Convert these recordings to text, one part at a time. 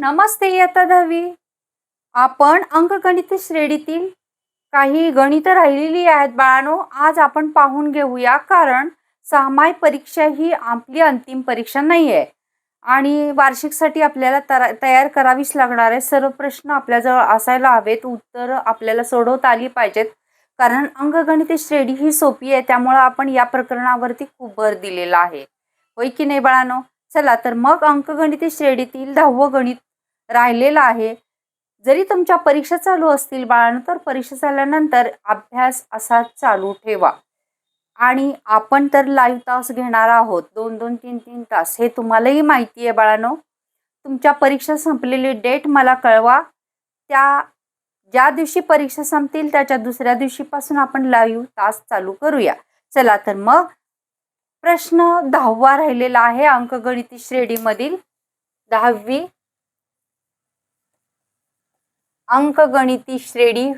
नमस्ते इयत्ता दहावी. आपण अंकगणित श्रेणीतील काही गणित राहिलेली आहेत बाळानो आज आपण पाहून घेऊया कारण सहामाही परीक्षा ही आपली अंतिम परीक्षा नाही आहे आणि वार्षिकसाठी आपल्याला तरा तयार करावीच लागणार आहे. सर्व प्रश्न आपल्याजवळ असायला हवेत उत्तरं आपल्याला सोडवता आली पाहिजेत. कारण अंकगणित श्रेणी ही सोपी आहे त्यामुळं आपण या प्रकरणावरती खूप भर दिलेला आहे. होय की नाही बाळानो? चला तर मग अंकगणित श्रेणीतील दहावं गणित राहिलेलं आहे. जरी तुमच्या परीक्षा चालू असतील बाळानं तर परीक्षा झाल्यानंतर अभ्यास असा चालू ठेवा. आणि आपण तर लाईव्ह तास घेणार आहोत. दोन दोन तीन तीन तास. हे तुम्हालाही माहिती आहे बाळांनो. तुमच्या परीक्षा संपलेली डेट मला कळवा. त्या ज्या दिवशी परीक्षा संपतील त्याच्या दुसऱ्या दिवशीपासून आपण लाईव्ह तास चालू करूया. चला तर मग प्रश्न दहावा राहिलेला आहे अंकगणिती श्रेणीमधील. दहावी अंकगणिती श्रेणी.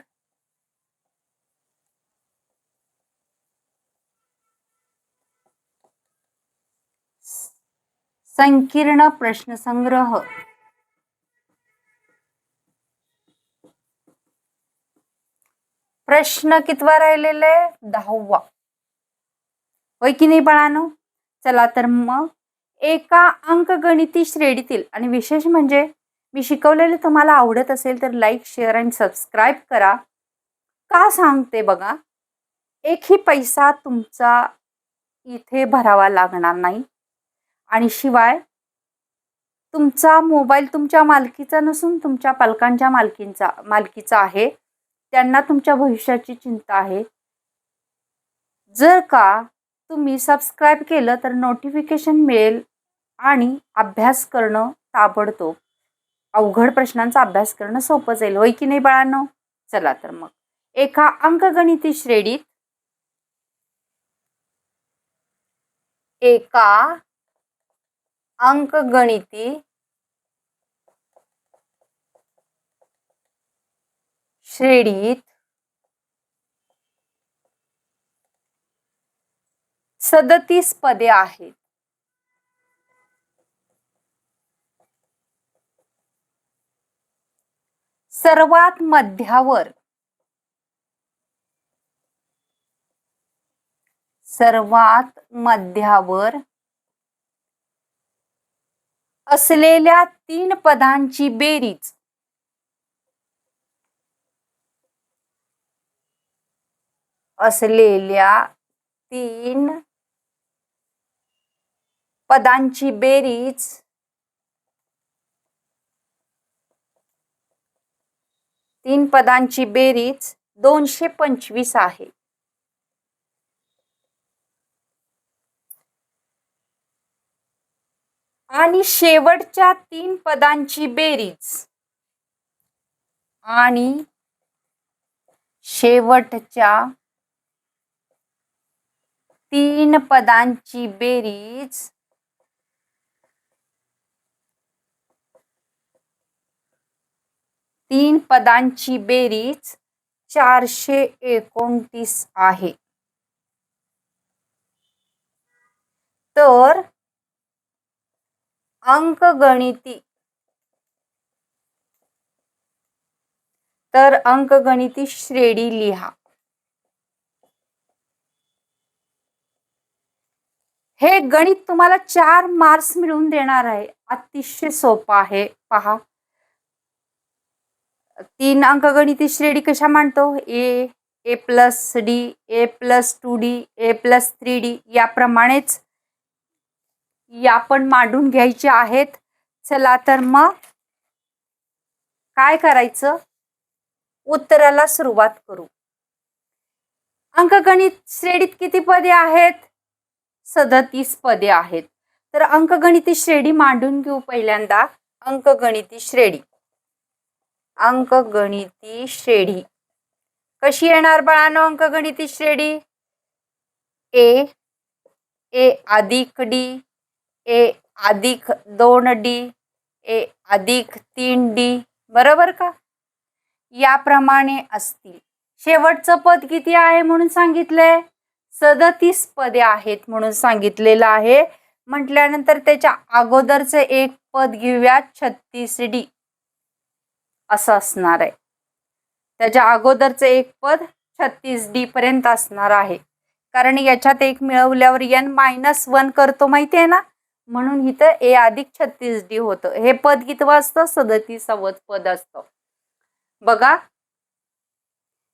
संकीर्ण प्रश्नसंग्रह. प्रश्न कितवा राहिलेला आहे? दहावा. होय की नाही बाळानो? चला तर मग एका अंकगणिती श्रेणीतील आणि विशेष म्हणजे मी शिकवलेले तुम्हाला आवडत असेल तर लाईक शेअर अँड सबस्क्राईब करा. का सांगते बघा? एकही पैसा तुमचा इथे भरावा लागणार नाही. आणि शिवाय तुमचा मोबाईल तुमच्या मालकीचा नसून तुमच्या पालकांच्या मालकींचा मालकीचा आहे. त्यांना तुमच्या भविष्याची चिंता आहे. जर का तुम्ही सबस्क्राईब केलं तर नोटिफिकेशन मिळेल आणि अभ्यास करणं ताबडतोब. अवघड प्रश्नांचा अभ्यास करणं सोपं जाईल. होय की नाही बाळांनो? चला तर मग. एका अंकगणिती श्रेणीत एका अंकगणिती श्रेणीत सदतीस पदे आहेत. सर्वात मध्यावर. सर्वात मध्यावर असलेल्या तीन पदांची बेरीज. असलेल्या तीन पदांची बेरीज तीन पदांची बेरीज दोनशे पंचवीस आहे. आणि शेवटच्या तीन पदांची बेरीज. आणि शेवटच्या तीन पदांची बेरीज तीन पदांची बेरीज चारशे एकोणतीस आहे. तर अंकगणिती. तर अंकगणिती श्रेणी लिहा. हे गणित तुम्हाला चार मार्क्स मिळवून देणार आहे. अतिशय सोपं आहे. पहा. तीन अंकगणिती श्रेणी कशा मांडतो? A A plus D A plus two D A plus three D याप्रमाणेच या पण मांडून घ्यायचे आहेत. चला तर मग काय करायचं? उत्तराला सुरुवात करू. अंकगणित श्रेणीत किती पदे आहेत? सदतीस पदे आहेत. तर अंकगणिती श्रेणी मांडून घेऊ पहिल्यांदा. अंकगणिती श्रेणी. अंकगणिती श्रेणी कशी येणार बाळानो अंकगणिती श्रेणी ए ए अधिक डी ए अधिक दोन डी ए अधिक तीन डी बरोबर का? याप्रमाणे असतील. शेवटचं पद किती आहे म्हणून सांगितलंय? सदतीस पदे आहेत म्हणून सांगितलेलं आहे. म्हटल्यानंतर त्याच्या अगोदरचं एक पद घेऊया छत्तीस डी. असं असणार आहे. त्याच्या अगोदरचं एक पद छत्तीस डी पर्यंत असणार आहे. कारण याच्यात एक मिळवल्यावर एन मायनस वन करतो माहिती आहे ना? म्हणून इथं ए अधिक छत्तीस डी होतं. हे पद कितवं असतं? सदतीसावं पद असतं. बघा.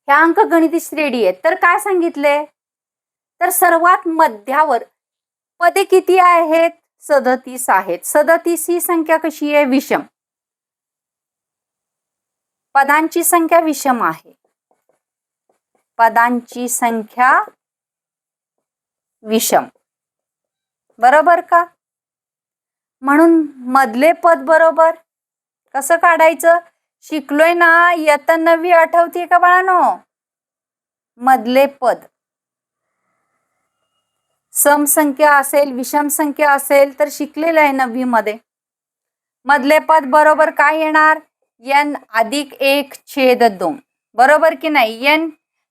ह्या अंक गणिती श्रेणी आहेत. तर काय सांगितले? तर सर्वात मध्यावर पदे किती आहेत? सदतीस आहेत. सदतीस ही संख्या कशी आहे? विषम. पदांची संख्या विषम आहे. पदांची संख्या विषम. बरोबर का? म्हणून मधले पद बरोबर? कसं काढायचं? शिकलोय ना इयत्ता नवी आठवते का बाळानो? मधले पद. समसंख्या असेल विषम संख्या असेल तर शिकलेलं आहे नववीमध्ये मधले पद बरोबर काय येणार? एन अधिक एक छेद दोन. बरोबर की नाही? एन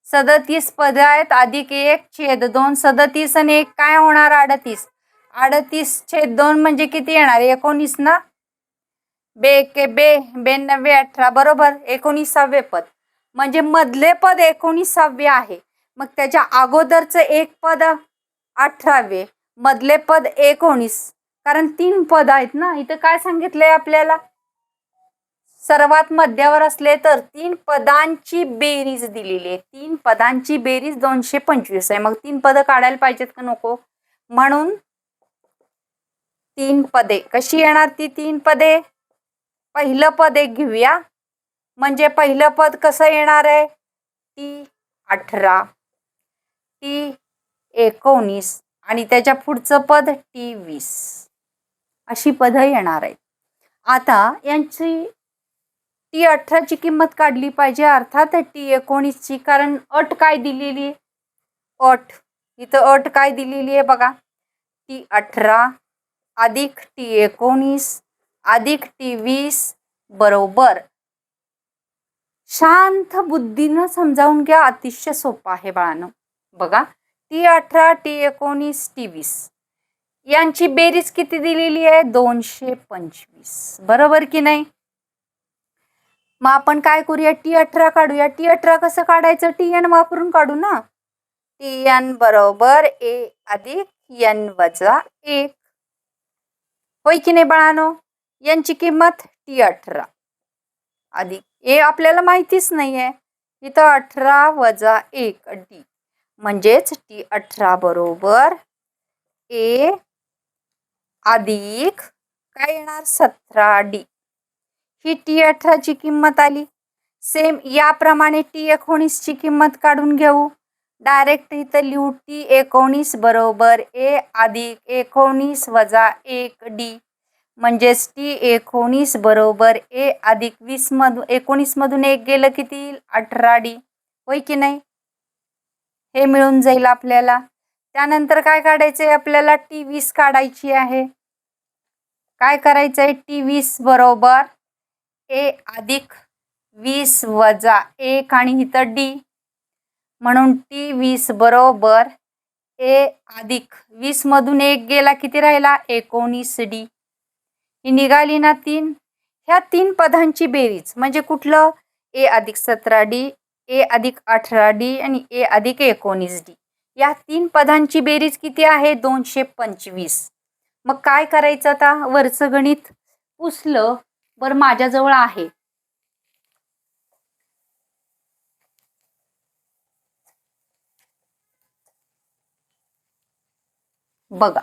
सदतीस पद आहेत अधिक एक छेद दोन सदतीस आणि एक काय होणार? अडतीस. अडतीस छेद दोन म्हणजे किती येणार? एकोणीस ना? बे के बे बेनव्वे अठरा. बरोबर? एकोणीसावे पद. म्हणजे मधले पद एकोणीसावे आहे. मग त्याच्या अगोदरचं एक पद अठरावे. मधले पद एकोणीस. कारण तीन पद आहेत ना? इथं काय सांगितलंय आपल्याला? सर्वात मध्यावर असले तर तीन पदांची बेरीज दिलेली आहे. तीन पदांची बेरीज दोनशे पंचवीस आहे. मग तीन पदं काढायला पाहिजेत का नको? म्हणून तीन पदे. कशी येणार ती तीन पदे? पहिलं पद एक घेऊया. म्हणजे पहिलं पद कसं येणार आहे? ती अठरा टी एकोणीस आणि त्याच्या पुढचं पद टी वीस. अशी पदं येणार आहेत. आता यांची ती अठराची किंमत काढली पाहिजे. अर्थात टी एकोणीसची कारण अट काय दिलेली आहे? अट. इथं अट काय दिलेली आहे बघा. टी अठरा अधिक टी एकोणीस अधिक टी वीस बरोबर. शांत बुद्धीनं समजावून घ्या अतिशय सोपं आहे बाळानं. बघा टी अठरा टी एकोणीस टी वीस. यांची बेरीज किती दिलेली आहे? दोनशे पंचवीस. बरोबर की नाही? मग आपण काय करूया टी अठरा काढूया टी अठरा कसं काढायचं? टी एन वापरून काढू ना. टी एन बरोबर ए अधिक एन वजा एक. होय की नाही बाळानो? यांची किंमत टी अठरा. अधिक ए आपल्याला माहितीच नाही आहे इथं अठरा वजा एक डी म्हणजेच टी अठरा बरोबर ए अधिक काय येणार? सतरा डी ही टी अठराची किंमत आली. सेम याप्रमाणे टी एकोणीसची किंमत काढून घेऊ. डायरेक्ट इथं लिहू टी एकोणीस बरोबर ए अधिक एकोणीस वजा एक डी म्हणजेच टी एकोणीस बरोबर ए अधिक वीस मधून एकोणीसमधून एक गेलं किती? अठरा डी होय की नाही? हे मिळून जाईल आपल्याला. त्यानंतर काय काढायचं आहे आपल्याला टी वीस काढायची आहे. काय करायचं आहे टी वीस बरोबर ए अधिक वीस वजा एक आणि इथं डी. म्हणून टी वीस बरोबर ए अधिक वीसमधून एक गेला किती राहिला? एकोणीस डी. ही निघाली ना तीन. ह्या तीन पदांची बेरीज म्हणजे कुठलं? ए अधिक सतरा डी ए अधिक अठरा डी आणि ए अधिक एकोणीस डी. या तीन पदांची बेरीज किती आहे? दोनशे पंचवीस. मग काय करायचं आता? वरचं गणित पुसलं. वर माझ्याजवळ आहे. बघा.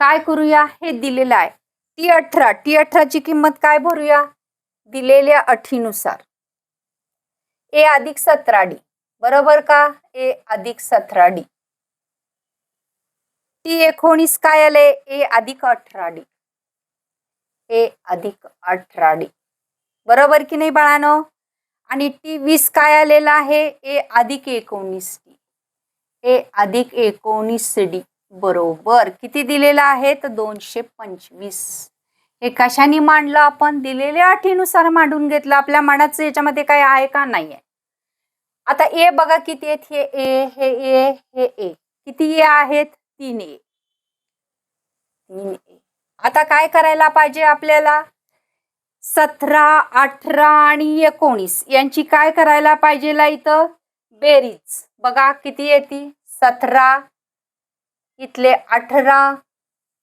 काय करूया? हे दिलेलं आहे. टी अठरा टी अठराची किंमत काय भरूया? दिलेल्या अटीनुसार. ए अधिक सतरा डी. बरोबर का? ए अधिक सतरा डी. टी एकोणीस काय आले ए अधिक अठरा डी. ए अधिक अठरा डी बरोबर की नाही बाळानो? आणि टी वीस काय आलेला आहे? ए अधिक एकोणीस डी. ए अधिक एकोणीस डी. बरोबर. किती दिलेलं आहे? तर दोनशे पंचवीस. हे कशाने मांडलं आपण? दिलेल्या अटीनुसार मांडून घेतलं. आपल्या मनाचं याच्यामध्ये काय आहे का? नाही आहे आता ए बघा किती आहेत? हे ए हे ए हे ए. किती ए आहेत? तीन ए. तीन आता काय करायला पाहिजे आपल्याला? सतरा अठरा आणि एकोणीस यांची काय करायला पाहिजे ला इथं? बेरीज. बघा किती येते? सतरा इथले अठरा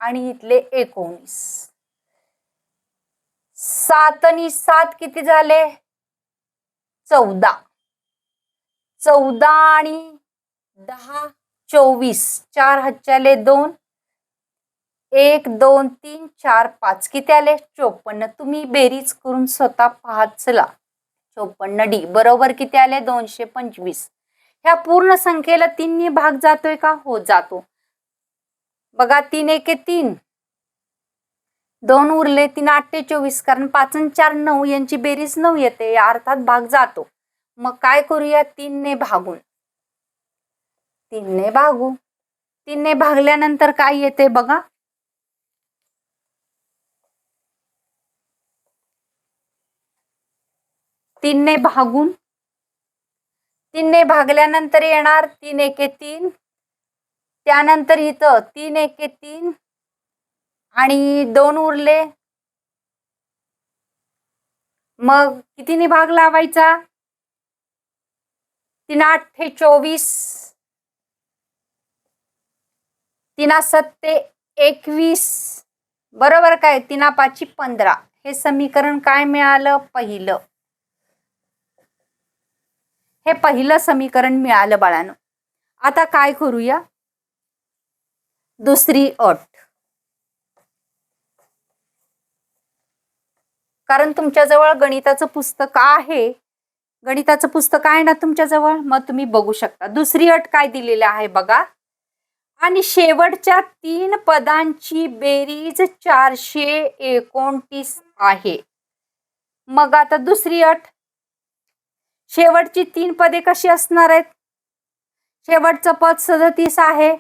आणि इथले एकोणीस. सात आणि सात किती झाले? चौदा. चौदा आणि दहा चोवीस. चार हच्च्याले दोन. एक दोन तीन चार पाच. किती आले? चोपन्न. तुम्ही बेरीज करून स्वतः पाहत चला चोपन्न डी. बरोबर किती आले? दोनशे पंचवीस. ह्या पूर्ण संख्येला तीनने भाग जातोय का? हो जातो. बघा तीन एके तीन. दोन उरले तीन आठे चोवीस. कारण पाच आणि चार नऊ यांची बेरीज नऊ येते. या अर्थात भाग जातो. मग काय करूया? तीनने भागून. तीनने भागू. तीनने भागल्यानंतर काय येते बघा? तीनने भागून. तीनने भागल्यानंतर येणार तीन एके तीन. त्यानंतर इथं तीन एके तीन. आणि दोन उरले. मग कितीने भाग लावायचा? तीन आठे चोवीस. तिना सत्ते एकवीस. बरोबर काय? तिना पाची पंधरा. हे समीकरण काय मिळालं? पहिलं. हे पहिलं समीकरण मिळालं बाळानं. आता काय करूया? दुसरी अट. कारण तुमच्याजवळ गणिताचं पुस्तक आहे. गणिताचं पुस्तक आहे ना तुमच्याजवळ? मग तुम्ही बघू शकता. दुसरी अट काय दिलेली आहे बघा. आणि शेवटच्या तीन पदांची बेरीज चारशे एकोणतीस आहे. मग आता दुसरी अट. शेवटची तीन पदे कशी असणार आहेत? शेवटचं पद सदतीस आहे.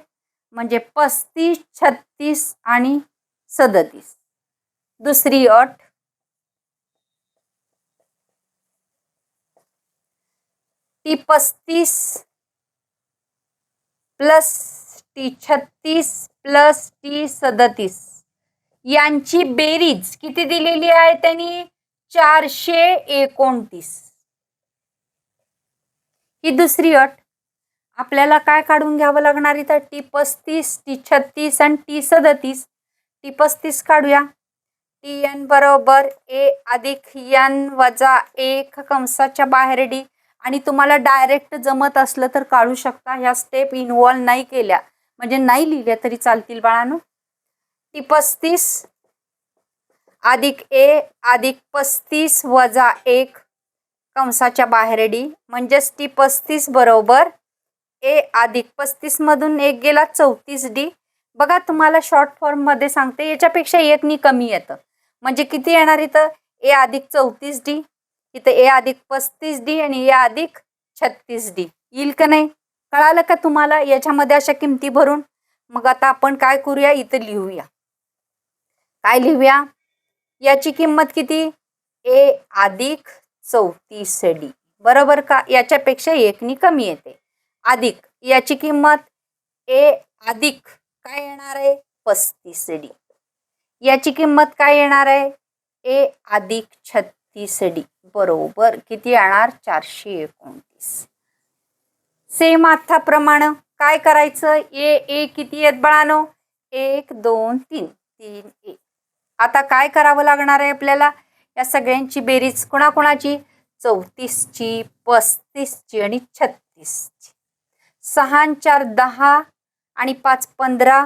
म्हणजे पस्तीस छत्तीस आणि सदतीस. दुसरी अट. ती पस्तीस प्लस टी छत्तीस प्लस टी सदतीस. यांची बेरीज किती दिलेली आहे त्यांनी? चारशे एकोणतीस. ही दुसरी अट? आपल्याला काय काढून घ्यावं लागणार इथं? टी पस्तीस टी छत्तीस आणि टी सदतीस. टी पस्तीस काढूया. टी एन बरोबर ए अधिक एन वजा एक कंसाच्या बाहेर डी. आणि तुम्हाला डायरेक्ट जमत असलं तर काढू शकता. ह्या स्टेप इन्वॉल्व नाही केल्या. म्हणजे नाही लिहिल्या तरी चालतील बाळानो. टी पस्तीस अधिक ए अधिक पस्तीस वजा एक कंसाच्या बाहेर डी म्हणजेच टी पस्तीस बरोबर ए अधिक पस्तीस मधून एक गेला चौतीस डी. बघा तुम्हाला शॉर्ट फॉर्ममध्ये सांगते याच्यापेक्षा एकनी कमी येतं. म्हणजे किती येणार इथं? ए अधिक चौतीस डी. इथं ए अधिक पस्तीस डी आणि ए अधिक छत्तीस डी. येईल का नाही? कळालं का तुम्हाला? याच्यामध्ये अशा किमती भरून. मग आता आपण काय करूया? इथं लिहूया. काय लिहूया? याची किंमत किती? ए अधिक चौतीस डी बरोबर का? याच्यापेक्षा एकनी कमी येते. अधिक. याची किंमत? ए अधिक. काय येणार आहे? पस्तीस डी याची किंमत काय येणार आहे? ए अधिक छत्तीस डी बरोबर. किती येणार? चारशे एकोणतीस. सेम आत्ताप्रमाणे काय करायचं? ए ए किती येत बळानो? एक दोन तीन. तीन ए आता काय करावं लागणार आहे आपल्याला? या सगळ्यांची बेरीज कोणाकोणाची? चौतीसची पस्तीसची आणि छत्तीसची. सहा चार दहा आणि पाच पंधरा.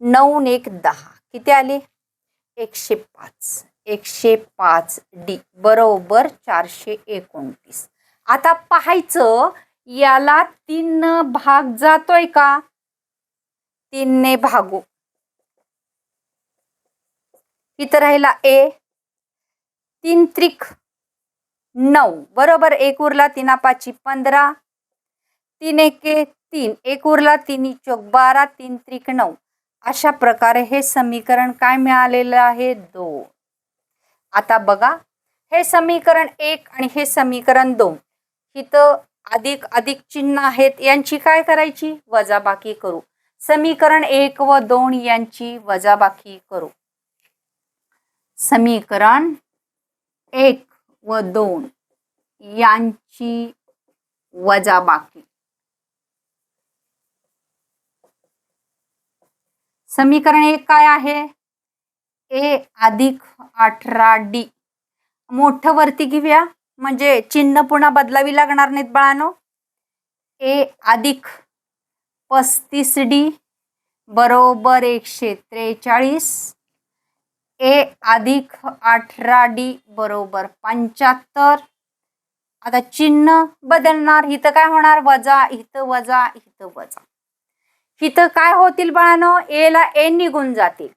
नऊ एक दहा. किती आले? एकशे पाच. एकशे पाच डी. बरोबर चारशे एकोणतीस. आता पाहायचं याला तीन भाग जातोय का? तीनने भागू. इथं राहिला ए. तीन त्रिक नऊ. बरोबर एक उरला तीन पाची पंधरा. तीन एके तीन. एक उरला तीन चौक बारा तीन त्रिक नऊ. अशा प्रकारे हे समीकरण काय मिळालेलं आहे? दोन. आता बघा हे समीकरण एक आणि हे समीकरण दोन. इथं अधिक अधिक चिन्ह आहेत. यांची काय करायची? वजाबाकी करू. समीकरण एक व दोन यांची वजाबाकी करू. समीकरण एक व दोन यांची वजाबाकी समीकरण एक काय आहे? ए अधिक अठरा डी. मोठं वरती घेऊया. म्हणजे चिन्ह पुन्हा बदलावी लागणार नाहीत बाळानो. ए अधिक पस्तीस डी बरोबर एकशे त्रेचाळीस. ए अधिक अठरा डी बरोबर पंच्याहत्तर. आता चिन्ह बदलणार इथं काय होणार? वजा इथं वजा इथं वजा. इथं काय होतील बाळानो? ए ला ए निघून जातील.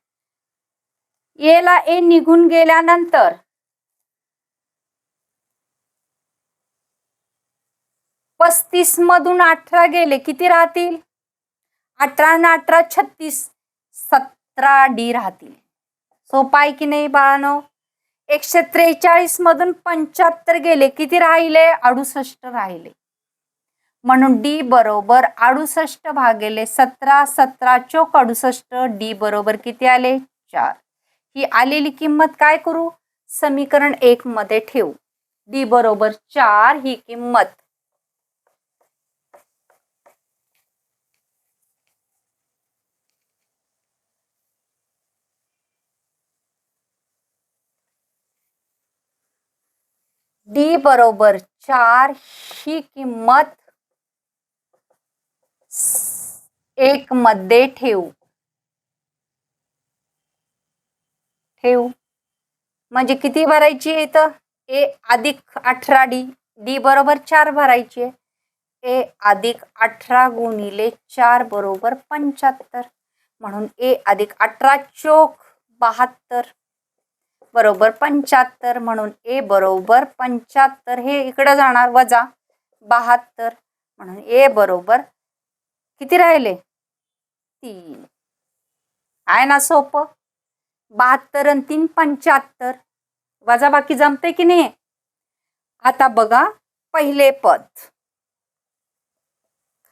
ए ला ए निघून गेल्यानंतर पस्तीस मधून अठरा गेले किती राहतील? अठरा अठरा छत्तीस सतरा डी राहतील. सोपा आहे की नाही बाळानो? एकशे त्रेचाळीस मधून पंच्याहत्तर गेले. किती राहिले? अडुसष्ट राहिले. म्हणून डी बरोबर अडुसष्ट भागेले सतरा सतरा चोक अडुसष्ट डी बरोबर किती आले? चार. ही आलेली किंमत काय करू? समीकरण एक मध्ये ठेवू. डी बरोबर चार ही किंमत. डी बरोबर चार ही किंमत एक मध्ये ठेवू. ठेवू. म्हणजे किती भरायची आहे इथं? ए अधिक अठरा डी. डी बरोबर चार भरायची आहे. ए अधिक अठरा गुणिले चार बरोबर पंच्याहत्तर. म्हणून ए अधिक अठरा चोक बहात्तर. बरोबर पंच्याहत्तर म्हणून ए बरोबर पंच्याहत्तर. हे इकडं जाणार वजा बहात्तर म्हणून ए बरोबर किती राहिले? तीन. आहे ना सोपं? बहात्तर आणि तीन पंच्याहत्तर. वजा बाकी जमते की नाही? आता बघा पहिले पद.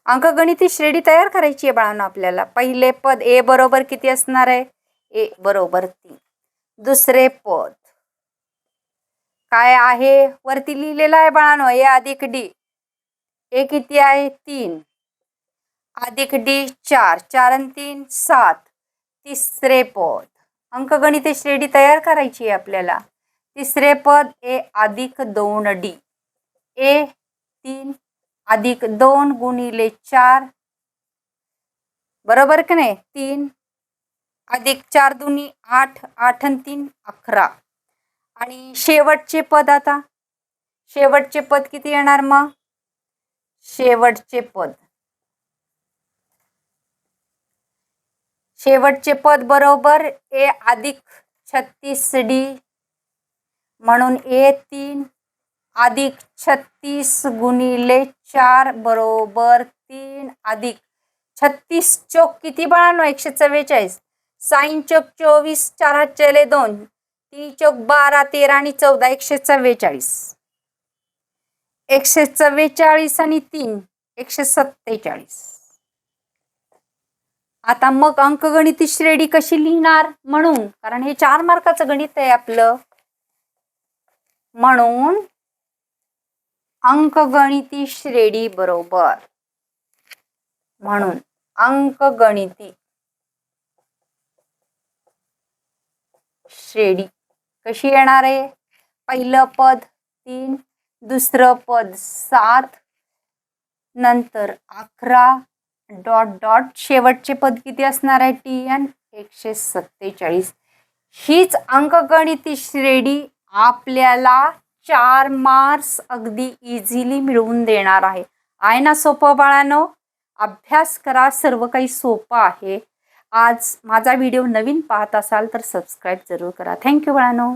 अंकगणिती श्रेणी तयार करायची आहे बाळांना आपल्याला. पहिले पद ए बरोबर किती असणार आहे? ए बरोबर तीन. दुसरे पद काय आहे? वरती लिहिलेलं आहे बाळानो ए अधिक डी. ए किती आहे? तीन. अधिक डी चार. चार आणि तीन सात. तिसरे पद अंकगणित श्रेणी तयार करायची आहे आपल्याला. तिसरे पद ए अधिक दोन डी. ए तीन अधिक दोन गुणिले चार. बरोबर की नाही? तीन अधिक चार दुनी आठ आठ तीन अकरा. आणि शेवटचे पद आता? शेवटचे पद किती येणार मग? शेवटचे पद. शेवटचे पद बरोबर ए अधिक छत्तीस डी म्हणून ए तीन अधिक छत्तीस गुणिले चार बरोबर तीन अधिक छत्तीस चौक किती बाळांनो? एकशे चव्वेचाळीस. साईन चौक चोवीस चार हात दोन तीन चौक बारा तेरा आणि चौदा एकशे चव्वेचाळीस. एकशे चव्वेचाळीस आणि तीन एकशे सत्तेचाळीस. आता मग अंकगणिती श्रेणी कशी लिहिणार? म्हणून कारण हे चार मार्काचं गणित आहे आपलं. म्हणून अंकगणिती श्रेणी बरोबर. म्हणून अंकगणिती श्रेणी. कशी येणार आहे? पहिलं पद तीन दुसरं पद सात नंतर अकरा डॉट डॉट. शेवटचे पद किती असणार आहे? टी एन एकशे सत्तेचाळीस. हीच अंकगणिती श्रेणी आपल्याला चार मार्क्स अगदी इझिली मिळवून देणार आहे. आहे ना सोपं बाळानो? अभ्यास करा सर्व काही सोपं आहे. आज माझा व्हिडिओ नवीन पाहत असाल तर सबस्क्राईब जरूर करा. थँक्यू बाळानो.